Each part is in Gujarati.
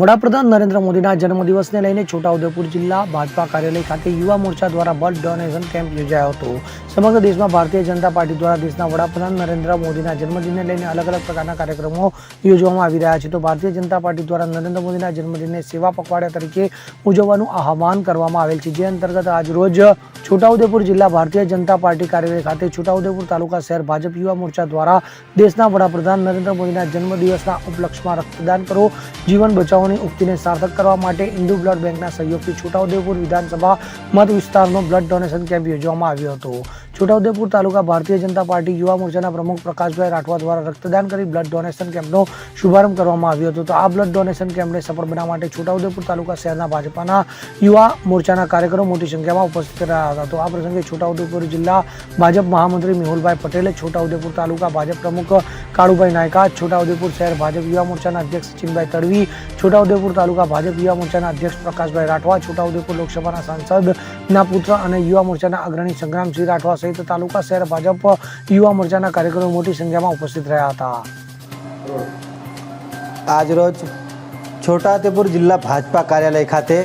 વડાપ્રધાન નરેન્દ્ર મોદીના જન્મદિવસને લઈને છોટાઉદેપુર જિલ્લા ભાજપા કાર્યાલય ખાતે યુવા મોરચા દ્વારા બ્લડ ડોનેશન કેમ્પ યોજાયો હતો. સમગ્ર દેશમાં ભારતીય જનતા પાર્ટી દ્વારા દેશના વડાપ્રધાન નરેન્દ્ર મોદીના જન્મદિનને લઈને અલગ અલગ પ્રકારના કાર્યક્રમો યોજવામાં આવી રહ્યા છે. તો ભારતીય જનતા પાર્ટી દ્વારા નરેન્દ્ર મોદીના જન્મદિનને સેવા પખવાડિયા તરીકે ઉજવવાનું આહવાન કરવામાં આવેલ છે. જે અંતર્ગત આજરોજ છોટાઉદેપુર જિલ્લા ભારતીય જનતા પાર્ટી કાર્યાલય ખાતે છોટાઉદેપુર તાલુકા શહેર ભાજપ યુવા મોરચા દ્વારા દેશના વડાપ્રધાન નરેન્દ્ર મોદીના જન્મદિવસના ઉપલક્ષમાં રક્તદાન કરો, જીવન બચાવોની ઉક્તિને સાર્થક કરવા માટે ઇન્દુ બ્લડ બેંકના સહયોગથી છોટાઉદેપુર વિધાનસભા મત વિસ્તારનો બ્લડ ડોનેશન કેમ્પ યોજવામાં આવ્યો હતો. છોટાઉદેપુર તાલુકા ભારતીય જનતા પાર્ટી યુવા મોરચાના પ્રમુખ પ્રકાશભાઈ રાઠવા દ્વારા રક્તદાન કરી બ્લડ ડોનેશન કેમ્પનો શુભારંભ કરવામાં આવ્યો હતો. તો આ બ્લડ ડોનેશન કેમ્પને સફળ બનાવવા માટે છોટાઉદેપુર તાલુકા શહેરના ભાજપાના યુવા મોરચાના કાર્યકરો મોટી સંખ્યામાં ઉપસ્થિત રહ્યા હતા. તો આ પ્રસંગે છોટાઉદેપુર જિલ્લા ભાજપ મહામંત્રી મેહુલભાઈ પટેલે છોટાઉદેપુર તાલુકા ભાજપ પ્રમુખ કાળુભાઈ નાયકા, છોટાઉદેપુર શહેર ભાજપ યુવા મોરચાના અધ્યક્ષ સચિનભાઈ તડવી, છોટાઉદેપુર તાલુકા ભાજપ યુવા મોરચાના અધ્યક્ષ પ્રકાશભાઈ રાઠવા, છોટાઉદેપુર લોકસભાના સાંસદના પુત્ર અને યુવા મોરચાના અગ્રણી સંગ્રામસિંહ રાઠવા સહિત તાલુકા શહેર ભાજપ યુવા મોરચાના કાર્યકરો મોટી સંખ્યામાં ઉપસ્થિત રહ્યા હતા. આજરોજ છોટાઉદેપુર જિલ્લા ભાજપા કાર્યાલય ખાતે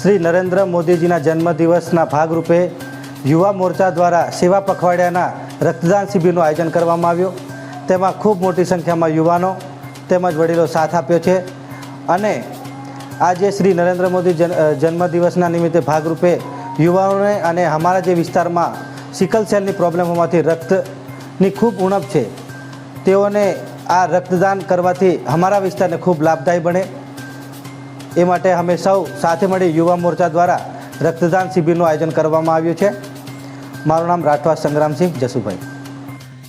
શ્રી નરેન્દ્ર મોદીજીના જન્મદિવસના ભાગરૂપે યુવા મોરચા દ્વારા સેવા પખવાડિયાના રક્તદાન શિબિરનું આયોજન કરવામાં આવ્યું. તેમાં ખૂબ મોટી સંખ્યામાં યુવાનો તેમજ વડીલો સાથ આપ્યો છે. અને આજે શ્રી નરેન્દ્ર મોદી જન્મદિવસના નિમિત્તે ભાગરૂપે યુવાઓને અને અમારા જે વિસ્તારમાં સિકલ સેલની પ્રોબ્લેમ હોવાથી રક્તની ખૂબ ઉણપ છે. તેઓને આ રક્તદાન કરવાથી અમારા વિસ્તારને ખૂબ લાભદાયી બને. એ માટે અમે સૌ સાથે મળી યુવા મોરચા દ્વારા રક્તદાન શિબિરનું આયોજન કરવામાં આવ્યું છે. મારું નામ રાઠવા સંગ્રામસિંહ જસુભાઈ.